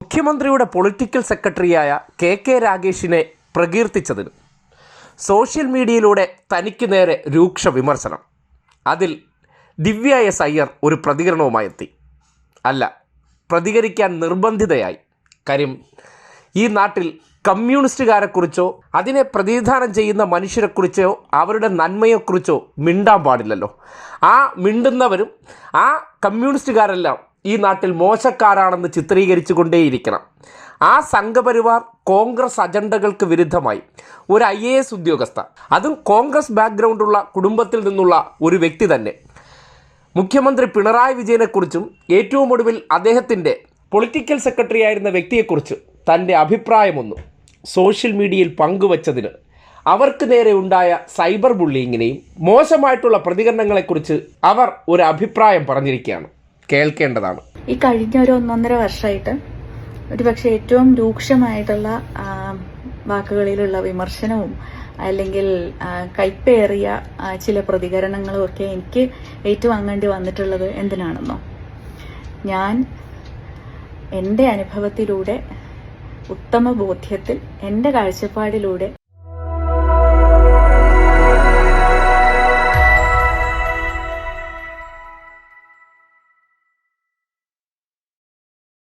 മുഖ്യമന്ത്രിയുടെ പൊളിറ്റിക്കൽ സെക്രട്ടറിയായ K K രാഗേഷിനെ പ്രകീർത്തിച്ചതിന്. സോഷ്യൽ മീഡിയയിലൂടെ തനിക്ക് നേരെ രൂക്ഷ വിമർശനം. അതിൽ ദിവ്യ എസ് അയ്യർ ഒരു പ്രതികരണവുമായി എത്തി അല്ല പ്രതികരിക്കാൻ നിർബന്ധിതയായി. കാര്യം ഈ നാട്ടിൽ കമ്മ്യൂണിസ്റ്റുകാരെക്കുറിച്ചോ അതിനെ പ്രതിനിധാനം ചെയ്യുന്ന മനുഷ്യരെക്കുറിച്ചോ അവരുടെ നന്മയെക്കുറിച്ചോ മിണ്ടാൻ പാടില്ലല്ലോ. ആ മിണ്ടുന്നവരും ആ കമ്മ്യൂണിസ്റ്റുകാരെല്ലാം ഈ നാട്ടിൽ മോശക്കാരാണെന്ന് ചിത്രീകരിച്ചു കൊണ്ടേയിരിക്കണം ആ സംഘപരിവാർ കോൺഗ്രസ് അജണ്ടകൾക്ക് വിരുദ്ധമായി. ഒരു ഐ എ എസ് ഉദ്യോഗസ്ഥ അതും കോൺഗ്രസ് ബാക്ക്ഗ്രൗണ്ടുള്ള കുടുംബത്തിൽ നിന്നുള്ള ഒരു വ്യക്തി തന്നെ. മുഖ്യമന്ത്രി പിണറായി വിജയനെക്കുറിച്ചും ഏറ്റവും ഒടുവിൽ അദ്ദേഹത്തിന്റെ പൊളിറ്റിക്കൽ സെക്രട്ടറി ആയിരുന്ന വ്യക്തിയെക്കുറിച്ച് തന്റെ അഭിപ്രായമൊന്നും സോഷ്യൽ മീഡിയയിൽ പങ്കുവച്ചതിന് അവർക്ക് നേരെ ഉണ്ടായ സൈബർ ബുള്ളിങ്ങിനെയും മോശമായിട്ടുള്ള പ്രതികരണങ്ങളെക്കുറിച്ച് അവർ ഒരു അഭിപ്രായം പറഞ്ഞിരിക്കുകയാണ്. കേൾക്കേണ്ടതാണ്. ഈ കഴിഞ്ഞ ഒരു ഒന്നൊന്നര വർഷമായിട്ട് ഒരു പക്ഷേ ഏറ്റവും രൂക്ഷമായിട്ടുള്ള വാക്കുകളിലുള്ള വിമർശനവും അല്ലെങ്കിൽ കൈപ്പേറിയ ചില പ്രതികരണങ്ങളും ഒക്കെ എനിക്ക് ഏറ്റുവാങ്ങേണ്ടി വന്നിട്ടുള്ളത് എന്തിനാണെന്നോ? ഞാൻ എന്റെ അനുഭവത്തിലൂടെ ഉത്തമ ബോധ്യത്തിൽ എന്റെ കാഴ്ചപ്പാടിലൂടെ